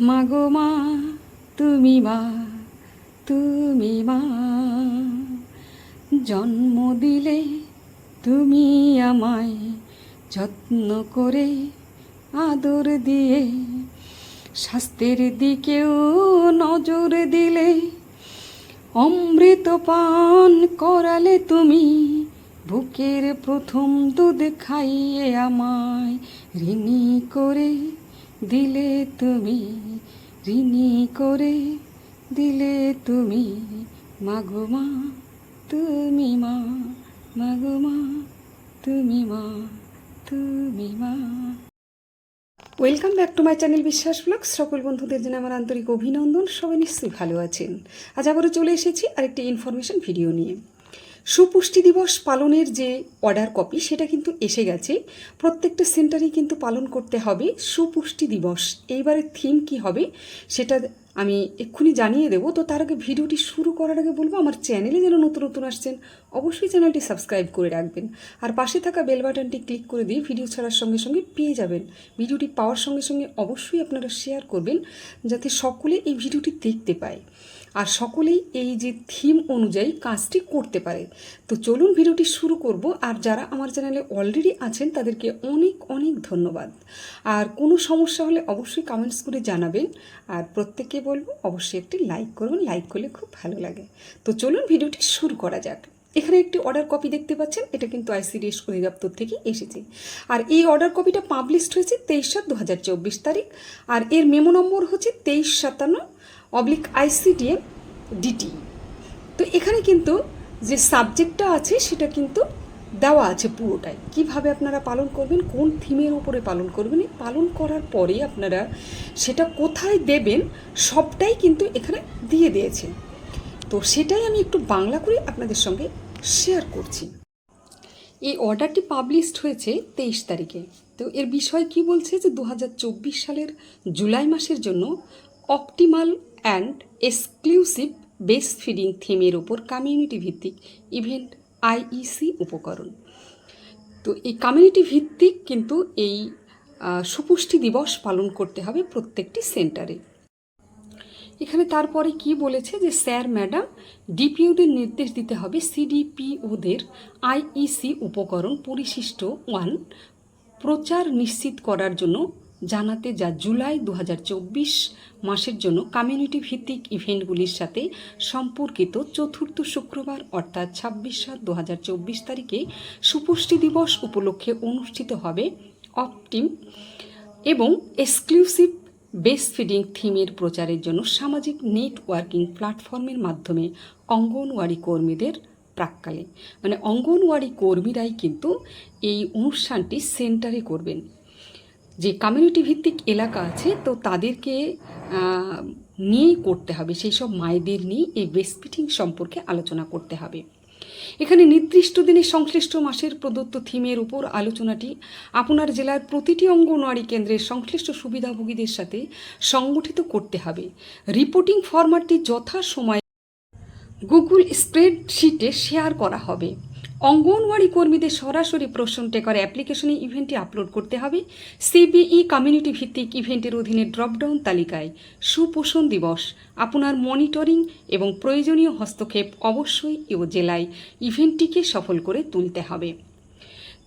মাগো মা, তুমি মা তুমি মা। জন্ম দিলে তুমি আমায় যত্ন করে আদর দিয়ে, স্বাস্থ্যের দিকেও নজর দিলে, অমৃত পান করালে তুমি বুকের প্রথম দুধ খাইয়ে আমায় ঋণী করে দিলে তুমি ঋণী করে, দিলে তুমি মাগো মা, তুমি মা মাগো মা, তুমি মা তুমি মা। Welcome back to my channel Biswas vlog সকল বন্ধুদের জন্য আমার আন্তরিক অভিনন্দন। সবাই নিশ্চয়ই ভালো আছেন। আজ আবারও চলে এসেছি আরেকটি ইনফরমেশন ভিডিও নিয়ে। সুপুষ্টি দিবস পালনের যে অর্ডার কপি সেটা কিন্তু এসে গেছে। প্রত্যেকটা সেন্টারেই কিন্তু পালন করতে হবে সুপুষ্টি দিবস। এইবারের থিম কি হবে, সেটা আমি এক্ষুনি জানিয়ে দেবো। তো তার আগে ভিডিওটি শুরু করার আগে বলব, আমার চ্যানেলে যেন নতুন নতুন আসছেন, অবশ্যই চ্যানেলটি সাবস্ক্রাইব করে রাখবেন। আর পাশে থাকা বেল বাটনটি ক্লিক করে দিয়ে ভিডিও ছাড়ার সঙ্গে সঙ্গে পেয়ে যাবেন। ভিডিওটি পাওয়ার সঙ্গে সঙ্গে অবশ্যই আপনারা শেয়ার করবেন, যাতে সকলে এই ভিডিওটি দেখতে পায়। আর সকলেই এই যে থিম অনুযায়ী কাজটি করতে পারে। তো চলুন ভিডিওটি শুরু করব আর যারা আমার চ্যানেলে অলরেডি আছেন তাদেরকে অনেক অনেক ধন্যবাদ। আর কোনো সমস্যা হলে অবশ্যই কমেন্টস করে জানাবেন। আর প্রত্যেককে বলব অবশ্যই একটি লাইক করবেন। লাইক করলে খুব ভালো লাগে। তো চলুন ভিডিওটি শুরু করা যাক। এখানে একটি অর্ডার কপি দেখতে পাচ্ছেন। এটা কিন্তু আইসিডিএস অধিদপ্তর থেকে এসেছে। আর এই অর্ডার কপিটা পাবলিশড হয়েছে তেইশ সাত দু তারিখ। আর এর মেমো নম্বর হচ্ছে তেইশ সাতান্ন অবলিক আইসিডিএম ডিটি তো এখানে কিন্তু যে সাবজেক্টটা আছে, সেটা কিন্তু দেওয়া আছে পুরোটাই। কীভাবে আপনারা পালন করবেন, কোন থিমের উপরে পালন করবেন পালন করার পরে আপনারা সেটা কোথায় দেবেন, সবটাই কিন্তু এখানে দিয়ে দিয়েছে। তো সেটাই আমি একটু বাংলা করে আপনাদের সঙ্গে শেয়ার করছি। এই অর্ডারটি পাবলিশড হয়েছে তেইশ তারিখে। তো এর বিষয় কি বলছে যে দু হাজার চব্বিশ সালের জুলাই মাসের জন্য optimal and exclusive breast feeding থিমের ওপর কমিউনিটি ভিত্তিক ইভেন্ট আইইসি উপকরণ। তো এই কমিউনিটি ভিত্তিক কিন্তু এই সুপুষ্টি দিবস পালন করতে হবে প্রত্যেকটি সেন্টারে। এখানে তারপরে কি বলেছে যে, স্যার, ম্যাডাম, ডিপিওদের নির্দেশ দিতে হবে সিডিপিওদের আইইসি উপকরণ পরিশিষ্ট ওয়ান প্রচার নিশ্চিত করার জন্য জানাতে যা জুলাই দু হাজার চব্বিশ মাসের জন্য কমিউনিটি ভিত্তিক ইভেন্টগুলির সাথে সম্পর্কিত চতুর্থ শুক্রবার অর্থাৎ ছাব্বিশ সাত দু তারিখে সুপুষ্টি দিবস উপলক্ষে অনুষ্ঠিত হবে অপটিম এবং এক্সক্লুসিভ বেস ফিডিং থিমের প্রচারের জন্য সামাজিক নেটওয়ার্কিং প্ল্যাটফর্মের মাধ্যমে অঙ্গনওয়াড়ি কর্মীদের প্রাক্কালে। মানে অঙ্গনওয়াড়ি কর্মীরাই কিন্তু এই অনুষ্ঠানটি সেন্টারে করবেন। যে কমিউনিটি ভিত্তিক এলাকা আছে, তো তাদেরকে নিয়েই করতে হবে, সেই সব মায়েদের নিয়ে এই বেস ফিটিং সম্পর্কে আলোচনা করতে হবে। এখানে নির্দিষ্ট দিনে সংশ্লিষ্ট মাসের প্রদত্ত থিমের উপর আলোচনাটি আপনার জেলার প্রতিটি অঙ্গনওয়াড়ি কেন্দ্রের সংশ্লিষ্ট সুবিধাভোগীদের সাথে সংগঠিত করতে হবে। রিপোর্টিং ফরম্যাটটি যথাসময়ে গুগল স্প্রেডশিটে শেয়ার করা হবে। অঙ্গনওয়াড়ি কর্মীদের সরাসরি প্রশ্ন টেকার অ্যাপ্লিকেশনে ইভেন্টটি আপলোড করতে হবে। সিবিই কমিউনিটি ভিত্তিক ইভেন্টের অধীনে ড্রপডাউন তালিকায় সুপোষণ দিবস, আপনার মনিটরিং এবং প্রয়োজনীয় হস্তক্ষেপ অবশ্যই ও জেলায় ইভেন্টটিকে সফল করে তুলতে হবে।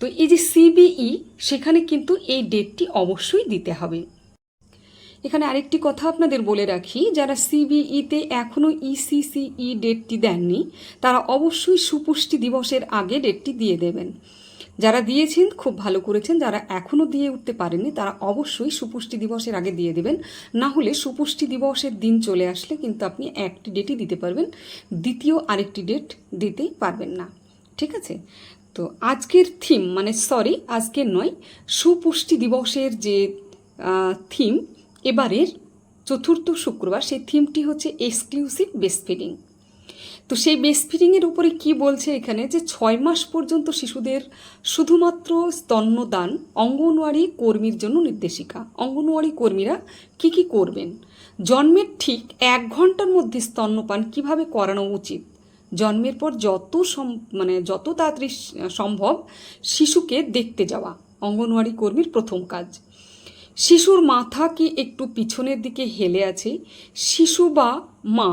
তো এই যে সিবিই, সেখানে কিন্তু এই ডেটটি অবশ্যই দিতে হবে। এখানে আরেকটি কথা আপনাদের বলে রাখি, যারা সিবিইতে এখনও ইসিসিই ডেটটি দেননি, তারা অবশ্যই সুপুষ্টি দিবসের আগে ডেটটি দিয়ে দেবেন। যারা দিয়েছেন, খুব ভালো করেছেন, যারা এখনও দিয়ে উঠতে পারেননি, তারা অবশ্যই সুপুষ্টি দিবসের আগে দিয়ে দেবেন। না হলে সুপুষ্টি দিবসের দিন চলে আসলে কিন্তু আপনি একটি ডেটই দিতে পারবেন, দ্বিতীয় আরেকটি ডেট দিতেই পারবেন না। ঠিক আছে? তো আজকের থিম মানে সরি আজকের নয়, সুপুষ্টি দিবসের যে থিম এবারের চতুর্থ শুক্রবার সেই থিমটি হচ্ছে এক্সক্লুসিভ বেস্ট ফিডিং তো সেই বেস্ট ফিডিংয়ের উপরে কি বলছে এখানে যে ছয় মাস পর্যন্ত শিশুদের শুধুমাত্র স্তন্যদান অঙ্গনওয়াড়ি কর্মীর জন্য নির্দেশিকা। অঙ্গনওয়াড়ি কর্মীরা কি কি করবেন? জন্মের ঠিক এক ঘণ্টার মধ্যে স্তন্যপান কীভাবে করানো উচিত? জন্মের পর যত সম- মানে যত তাড়াতাড়ি সম্ভব শিশুকে দেখতে যাওয়া। অঙ্গনওয়াড়ি কর্মীর প্রথম কাজ। শিশুর মাথা কি একটু পিছনের দিকে হেলে আছে? শিশু বা মা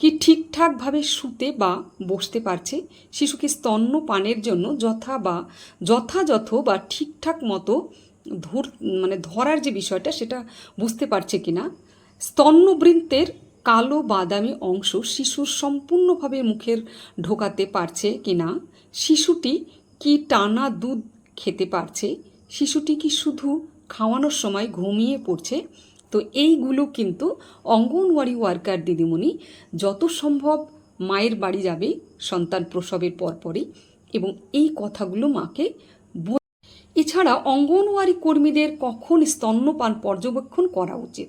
কি ঠিকঠাকভাবে শুতে বা বসতে পারছে? শিশুকে স্তন্য পানের জন্য যথা বা যথাযথ বা ঠিকঠাক মতো ধর মানে ধরার যে বিষয়টা সেটা বুঝতে পারছে কি না স্তন্যবৃন্তের কালো বাদামি অংশ শিশুর সম্পূর্ণভাবে মুখের ঢোকাতে পারছে কি না শিশুটি কি টানা দুধ খেতে পারছে? শিশুটি কি শুধু খাওয়ানোর সময় ঘুমিয়ে পড়ছে। তো এইগুলো কিন্তু অঙ্গনওয়াড়ি ওয়ার্কার দিদিমণি যত সম্ভব মায়ের বাড়ি যাবে সন্তান প্রসবের পরপরই এবং এই কথাগুলো মাকে এছাড়া অঙ্গনওয়াড়ি কর্মীদের কখন স্তন্যপান পর্যবেক্ষণ করা উচিত?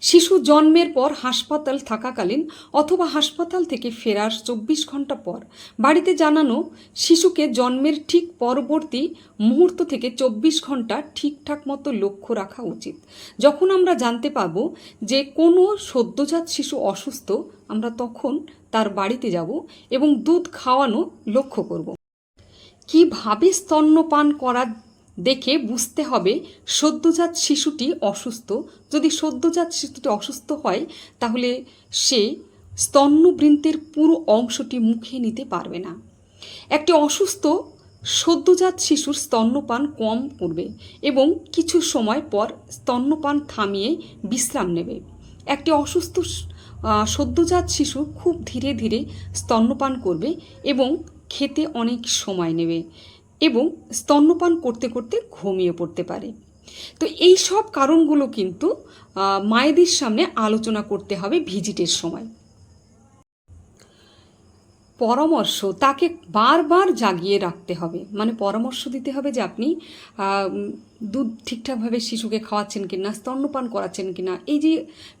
শিশু জন্মের পর হাসপাতাল থাকাকালীন অথবা হাসপাতাল থেকে ফেরার চব্বিশ ঘণ্টা পর বাড়িতে জানানো শিশুকে জন্মের ঠিক পরবর্তী মুহূর্ত থেকে চব্বিশ ঘণ্টা ঠিকঠাক মতো লক্ষ্য রাখা উচিত। যখন আমরা জানতে পারব যে কোনো সদ্যজাত শিশু অসুস্থ, আমরা তখন তার বাড়িতে যাব এবং দুধ খাওয়ানো লক্ষ্য করব। কীভাবে স্তন্যপান করা দেখে বুঝতে হবে সদ্যজাত শিশুটি অসুস্থ। যদি সদ্যজাত শিশুটি অসুস্থ হয়, তাহলে সে স্তন্যবৃন্তের পুরো অংশটি মুখে নিতে পারবে না। একটি অসুস্থ সদ্যজাত শিশুর স্তন্যপান কম করবে এবং কিছু সময় পর স্তন্যপান থামিয়ে বিশ্রাম নেবে। একটি অসুস্থ সদ্যজাত শিশু খুব ধীরে ধীরে স্তন্যপান করবে এবং খেতে অনেক সময় নেবে। এবং স্তন্যপান করতে করতে ঘুমিয়ে পড়তে পারে। তো এই সব কারণগুলো কিন্তু মায়েদের সামনে আলোচনা করতে হবে ভিজিটের সময়। পরামর্শ, তাকে বারবার জাগিয়ে রাখতে হবে। মানে পরামর্শ দিতে হবে যে আপনি দুধ ঠিকঠাকভাবে শিশুকে খাওয়াচ্ছেন কিনা, স্তন্যপান করাচ্ছেন কিনা, এই যে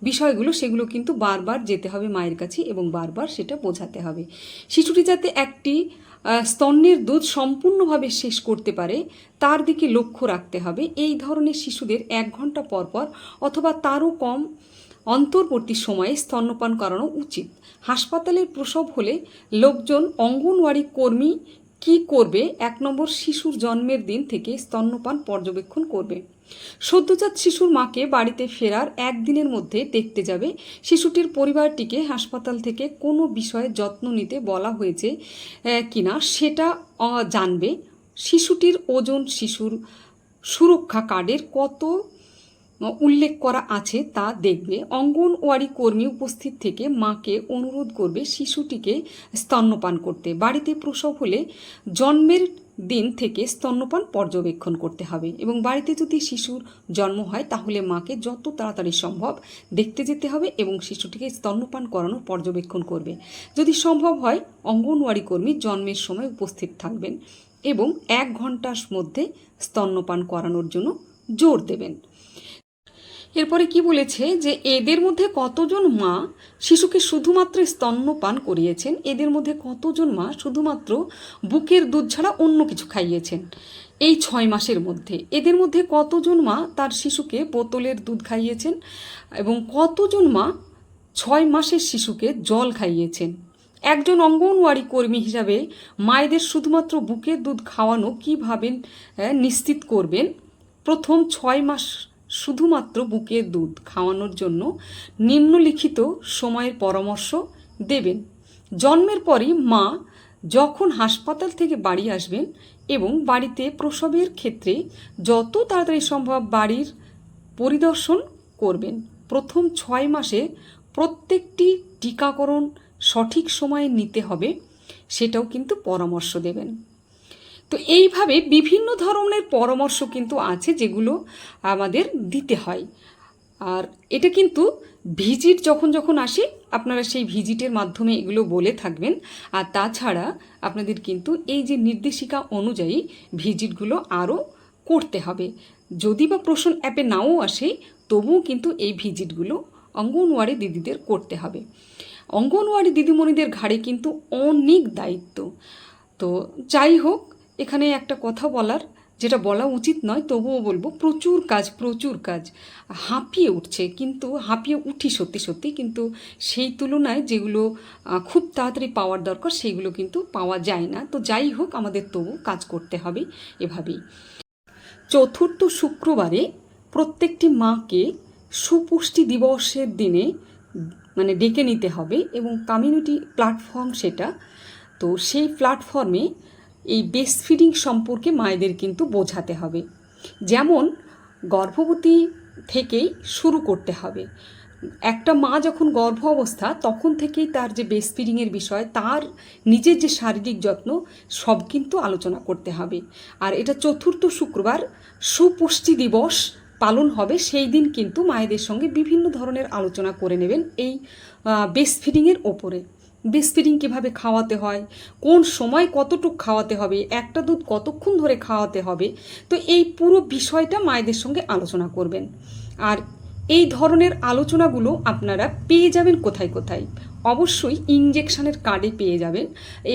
বিষয়গুলো, সেগুলো কিন্তু বারবার যেতে হবে মায়ের কাছে এবং বারবার সেটা বোঝাতে হবে। শিশুটি যাতে একটি স্তন্যের দুধ সম্পূর্ণভাবে শেষ করতে পারে, তার দিকে লক্ষ্য রাখতে হবে। এই ধরনের শিশুদের এক ঘণ্টা পর পর অথবা তারও কম অন্তর্বর্তী সময়ে স্তন্যপান করানো উচিত। হাসপাতালের প্রসব হলে লোকজন অঙ্গনওয়াড়ি কর্মী কি করবে? এক নম্বর শিশুর জন্মের দিন থেকে স্তন্যপান পর্যবেক্ষণ করবে। সদ্যজাত শিশুর মাকে বাড়িতে ফেরার একদিনের মধ্যে দেখতে যাবে। শিশুটির পরিবারটিকে হাসপাতাল থেকে কোনো বিষয়ে যত্ন নিতে বলা হয়েছে কিনা সেটা জানবে। শিশুটির ওজন শিশুর সুরক্ষা কার্ডের কত উল্লেখ করা আছে তা দেখবে অঙ্গনওয়াড়ি কর্মী উপস্থিত থেকে মাকে অনুরোধ করবে শিশুটিকে স্তন্যপান করতে। বাড়িতে প্রসব হলে জন্মের দিন থেকে স্তন্যপান পর্যবেক্ষণ করতে হবে এবং বাড়িতে যদি শিশুর জন্ম হয় তাহলে মাকে যত তাড়াতাড়ি সম্ভব দেখতে যেতে হবে এবং শিশুটিকে স্তন্যপান করানোর পর্যবেক্ষণ করবে। যদি সম্ভব হয়, অঙ্গনওয়াড়ি কর্মী জন্মের সময় উপস্থিত থাকবেন এবং এক ঘণ্টার মধ্যে স্তন্যপান করানোর জন্য জোর দেবেন। এরপরে কি বলেছে যে এদের মধ্যে কতজন মা শিশুকে শুধুমাত্র স্তন্যপান করিয়েছেন? এদের মধ্যে কতজন মা শুধুমাত্র বুকের দুধ ছাড়া অন্য কিছু খাইয়েছেন? এই ছয় মাসের মধ্যে এদের মধ্যে কতজন মা তার শিশুকে বোতলের দুধ খাইয়েছেন? এবং কতজন মা ছয় মাসের শিশুকে জল খাইয়েছেন? একজন অঙ্গনওয়াড়ি কর্মী হিসাবে মায়েদের শুধুমাত্র বুকের দুধ খাওয়ানো কীভাবে নিশ্চিত করবেন? প্রথম ছয় মাস শুধুমাত্র বুকের দুধ খাওয়ানোর জন্য নিম্নলিখিত সময়ের পরামর্শ দেবেন। জন্মের পরই মা যখন হাসপাতাল থেকে বাড়ি আসবেন এবং বাড়িতে প্রসবের ক্ষেত্রে যত তাড়াতাড়ি সম্ভব বাড়ির পরিদর্শন করবেন, প্রথম ছয় মাসে প্রত্যেকটি টিকাকরণ সঠিক সময়ে নিতে হবে, সেটাও কিন্তু পরামর্শ দেবেন। তো এইভাবে বিভিন্ন ধরনের পরামর্শ কিন্তু আছে যেগুলো আমাদের দিতে হয়। আর এটা কিন্তু ভিজিট যখন যখন আসে, আপনারা সেই ভিজিটের মাধ্যমে এগুলো বলে থাকবেন। আর তাছাড়া আপনাদের কিন্তু এই যে নির্দেশিকা অনুযায়ী ভিজিটগুলো আরও করতে হবে। যদি বা প্রশ্ন অ্যাপে নাও আসে, তবুও কিন্তু এই ভিজিটগুলো অঙ্গনওয়াড়ি দিদিদের করতে হবে। অঙ্গনওয়াড়ি দিদিমণিদের ঘাড়ে কিন্তু অনেক দায়িত্ব। তো যাই হোক এখানে একটা কথা বলার, যেটা বলা উচিত নয়, তবুও বলব, প্রচুর কাজ প্রচুর কাজ। হাঁপিয়ে উঠছে, কিন্তু হাঁপিয়ে উঠি সত্যি সত্যি, কিন্তু সেই তুলনায় যেগুলো খুব তাড়াতাড়ি পাওয়ার দরকার সেগুলো কিন্তু পাওয়া যায় না। তো যাই হোক, আমাদের তবু কাজ করতে হবে এভাবেই। চতুর্থ শুক্রবারে প্রত্যেকটি মাকে সুপুষ্টি দিবসের দিনে মানে ডেকে নিতে হবে এবং কমিউনিটি প্ল্যাটফর্ম সেটা। তো সেই প্ল্যাটফর্মে এই বেস্ট ফিডিং সম্পর্কে মায়েদের কিন্তু বোঝাতে হবে। যেমন, গর্ভবতী থেকেই শুরু করতে হবে। একটা মা যখন গর্ভ অবস্থা, তখন থেকেই তার যে বেস্ট ফিডিংয়ের বিষয়, তার নিজের যে শারীরিক যত্ন, সব কিন্তু আলোচনা করতে হবে। আর এটা চতুর্থ শুক্রবার সুপুষ্টি দিবস পালন হবে, সেই দিন কিন্তু মায়েদের সঙ্গে বিভিন্ন ধরনের আলোচনা করে নেবেন এই বেস্ট ফিডিংয়ের ওপরে। বেস্ট ফিডিং কীভাবে খাওয়াতে হয়, কোন সময় কতটুক খাওয়াতে হবে, একটা দুধ কতক্ষণ ধরে খাওয়াতে হবে, তো এই পুরো বিষয়টা মায়েদের সঙ্গে আলোচনা করবেন। আর এই ধরনের আলোচনাগুলো আপনারা পেয়ে যাবেন কোথায় কোথায়। অবশ্যই ইঞ্জেকশনের কার্ডে পেয়ে যাবেন।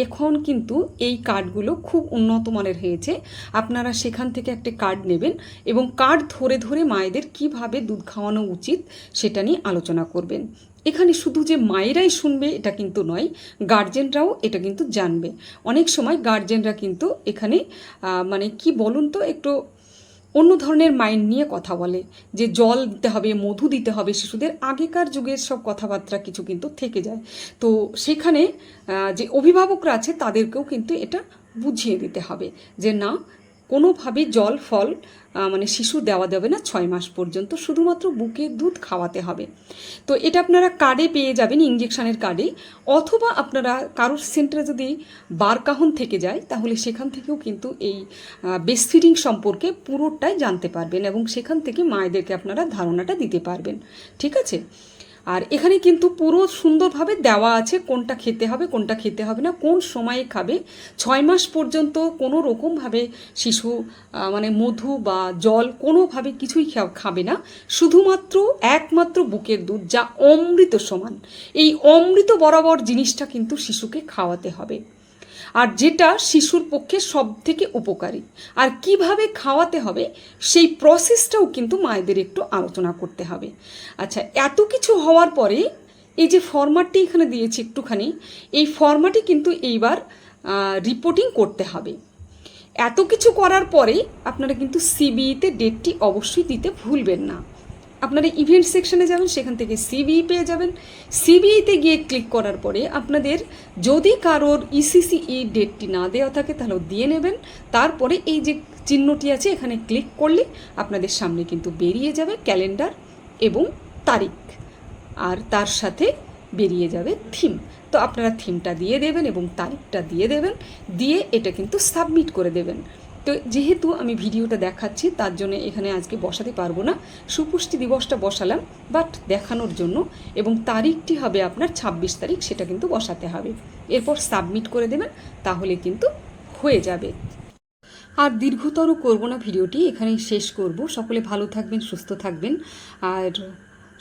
এখন কিন্তু এই কার্ডগুলো খুব উন্নত মানের হয়েছে। আপনারা সেখান থেকে একটা কার্ড নেবেন এবং কার্ড ধরে ধরে মায়েদের কীভাবে দুধ খাওয়ানো উচিত সেটা নিয়ে আলোচনা করবেন। এখানে শুধু যে মায়েরাই শুনবে এটা কিন্তু নয় গার্জেনরাও এটা কিন্তু জানবে। অনেক সময় গার্জেনরা কিন্তু এখানে মানে কি বলুন তো, একটু অন্য ধরনের মাইন্ড নিয়ে কথা বলে। যে জল দিতে হবে, মধু দিতে হবে, শিশুদের আগেকার যুগের সব কথাবার্তা কিছু কিন্তু থেকে যায়। তো সেখানে যে অভিভাবকরা আছে তাদেরকেও কিন্তু এটা বুঝিয়ে দিতে হবে যে না কোনোভাবে জল, ফল মানে শিশু দেওয়া যাবে না ছয় মাস পর্যন্ত, শুধুমাত্র বুকের দুধ খাওয়াতে হবে। তো এটা আপনারা কার্ডে পেয়ে যাবেন ইঞ্জেকশানের কার্ডে অথবা আপনারা কারোর সেন্টারে যদি বারকাহন থেকে যায়, তাহলে সেখান থেকেও কিন্তু এই বেস্ট ফিডিং সম্পর্কে পুরোটাই জানতে পারবেন এবং সেখান থেকে মায়েদেরকে আপনারা ধারণাটা দিতে পারবেন। ঠিক আছে? আর এখানে কিন্তু পুরো সুন্দরভাবে দেওয়া আছে কোনটা খেতে হবে, কোনটা খেতে হবে না, কোন সময়ে খাবে। ছয় মাস পর্যন্ত কোনো রকমভাবে শিশু মানে মধু বা জল কোনোভাবে কিছুই খাবে না। শুধুমাত্র একমাত্র বুকের দুধ যা অমৃত সমান। এই অমৃত বরাবর জিনিসটা কিন্তু শিশুকে খাওয়াতে হবে। আর যেটা শিশুর পক্ষে সব থেকে উপকারী। আর কীভাবে খাওয়াতে হবে, সেই প্রসেসটাও কিন্তু মায়েদের একটু আলোচনা করতে হবে। আচ্ছা এত কিছু হওয়ার পরে এই যে ফরম্যাটটি এখানে দিয়েছি একটুখানি, এই ফরম্যাটে কিন্তু এইবার রিপোর্টিং করতে হবে। এত কিছু করার পরে আপনারা কিন্তু সিবিইতে ডেটটি অবশ্যই দিতে ভুলবেন না। আপনারা ইভেন্ট সেকশনে যাবেন, সেখান থেকে সিবিই পেয়ে যাবেন। সিবিইতে গিয়ে ক্লিক করার পরে আপনাদের যদি কারোর ইসিসিই ডেটটি না দেওয়া থাকে, তাহলে দিয়ে নেবেন। তারপরে এই যে চিহ্নটি আছে, এখানে ক্লিক করলে আপনাদের সামনে কিন্তু বেরিয়ে যাবে ক্যালেন্ডার এবং তারিখ। আর তার সাথে বেরিয়ে যাবে থিম তো আপনারা থিমটা দিয়ে দেবেন এবং তারিখটা দিয়ে দেবেন। দিয়ে এটা কিন্তু সাবমিট করে দেবেন। তো যেহেতু আমি ভিডিওটা দেখাচ্ছি, তার জন্য এখানে আজকে বসাতে পারব না। সুপুষ্টি দিবসটা বসালাম বাট দেখানোর জন্য। এবং তারিখটি হবে আপনার ছাব্বিশ তারিখ, সেটা কিন্তু বসাতে হবে। এরপর সাবমিট করে দেবেন, তাহলে কিন্তু হয়ে যাবে। আর দীর্ঘতর করব না ভিডিওটি, এখানেই শেষ করব। সকলে ভালো থাকবেন, সুস্থ থাকবেন। আর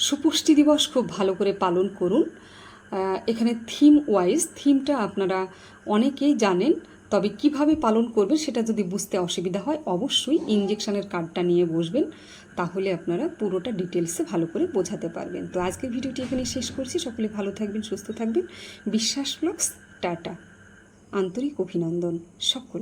সুপুষ্টি দিবস খুব ভালো করে পালন করুন। এখানে থিম ওয়াইজ থিমটা আপনারা অনেকেই জানেন। তবে কীভাবে পালন করবেন সেটা যদি বুঝতে অসুবিধা হয়, অবশ্যই ইঞ্জেকশনের কার্ডটা নিয়ে বসবেন। তাহলে আপনারা পুরোটা ডিটেলসে ভালো করে বোঝাতে পারবেন। তো আজকের ভিডিওটি এখানে শেষ করছি। সকলে ভালো থাকবেন, সুস্থ থাকবেন। বিশ্বাস ব্লগস, টাটা। আন্তরিক অভিনন্দন সকলে